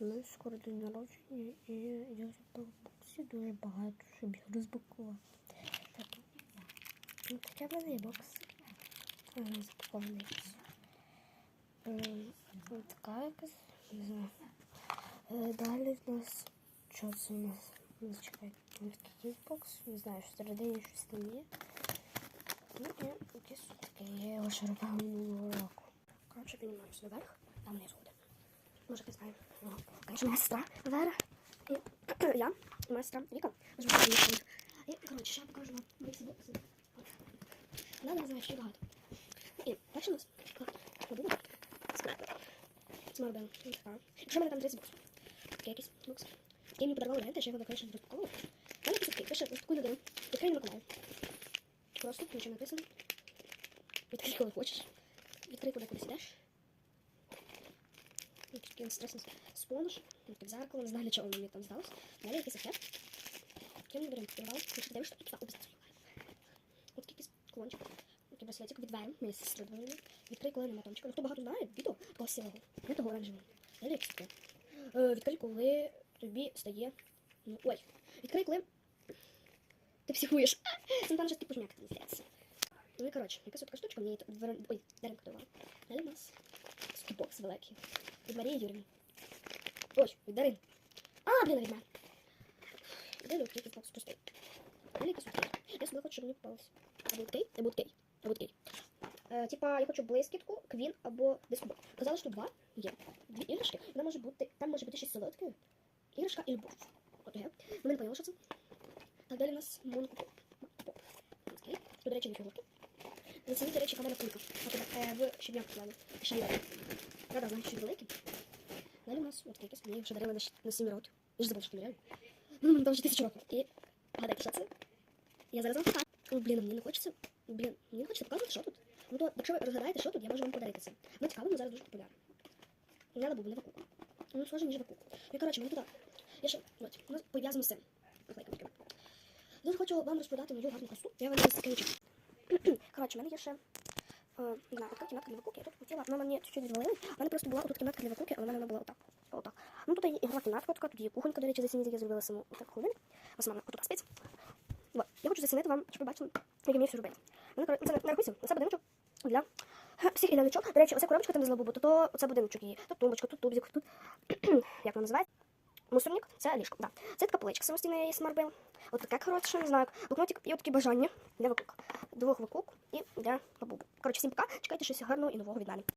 в скоро день народження, і я забрав боксі дуже багато, щоб їх розбакувати. Ну таке в мене бокс. Запакований. Ем, така якась, не знаю. Е, Далі в нас, що це у нас? Ну, чекайте, ось такий бокс, не знаю, що всередині щось там є. Ну і якісь сумки. Я його ще минулого року. Коротше, піднімаємося наверх, там внизу буде. Може, ти знаєш. Конечно, моя сестра Вера. І я, і моя сестра Віка. Ми ж будемо їхати. І, коротше, ще я покажу вам ці бокси. Вона не знає, що багато. І перше у нас ходила скрапер. Смарбел. Якщо в мене там 30 боксів. Такий якийсь бокс. І мені подарували ренти, що я його, конечно, розпаковувала. У мене такий, пише таку людину. Відкрий на Миколаїв. Просто нічого написано. Відкрий, коли хочеш. Відкрий, коли кудись Такий стресний спонж. Під зеркало, не знаю, для чого воно мені там здалось. Далі якийсь ми беремо підривали. Якщо ти дивишся, то тут обов'язково. Ось якийсь клончик. Такий браслетик від Вен. Ми з сестрою. Відкрий коли нема тончика. Ну, хто багато знає, відео такого сірого. Не того оранжевого. Далі якийсь таке. Е, Відкрий, коли тобі стає... Ну, ой. Відкрий, коли ти психуєш. Це, напевно, щось типу жмяк, мені здається. Ну і коротше, якась от така штучка мені. Ой, деренка давала. Далі у нас скібокс великий. Від Марії Юрівни. Ой, від Дарин. А, блін, від мене. Далі от якийсь бокс пустий. Далі якийсь от. Я собі хочу, щоб мені попалось. Або такий, або такий, або такий. Е, типа, я хочу блискітку, квін або дискобок. Казали, що два є. Дві іграшки. Вона може бути, там може бути щось солодке. Іграшка і любов. От є. Ну, не поняла, що це. Так, далі у нас. Поп. Окей. Тут, до речі, не фігурки. На до речі, камера кулька. Е, в щебняк плані. Є. Правда, знаєш, що великий. Далі у нас от якийсь, мені вже дарили на, щ- на 7 років. Я ж забула, що реально. Ну, мені там вже тисячу років. І гадайте, що це? Я зараз вам покажу. О, блін, мені не хочеться. Блін, мені не хочеться показувати, що тут. Ну то, якщо ви розгадаєте, що тут, я можу вам подарити це. Ну, цікаво, ну зараз дуже популярно. Не лабуб, не вакук. Ну, схоже, ніж вакук. І, коротше, мені туди. Я ще, от, ну, пов'язано з цим. Дуже хочу вам розпродати мою гарну красу. Я вам зараз скинучу. Коротше, в мене є ще е, не знаю, така кімнатка для викуки. Я тут хотіла, ну мені чуть-чуть відвалили. У мене просто була тут кімнатка для викуки, але в мене вона була отак. Отак. Ну тут є ігрова кімнатка, така, тут є кухонька, до речі, засінити, я зробила саму так холодильник. Мама отут спить. Вот. Я хочу засінити вам, щоб ви бачили, як я вмію все робити. Ну, це не рахуйся, це будиночок для е, всіх глядачок. До речі, оця коробочка там не злобу, то, то будиночок її. Тут тумбочка, тут тубзик, тут, як вона називається? Мусорник, це ліжко, да. Це така поличка самостійна є смарбел. От така коротше, не знаю. Блокнотик і такі бажання для викук. Двох викук і для лабубу. Коротше, всім пока. Чекайте щось гарного і нового від.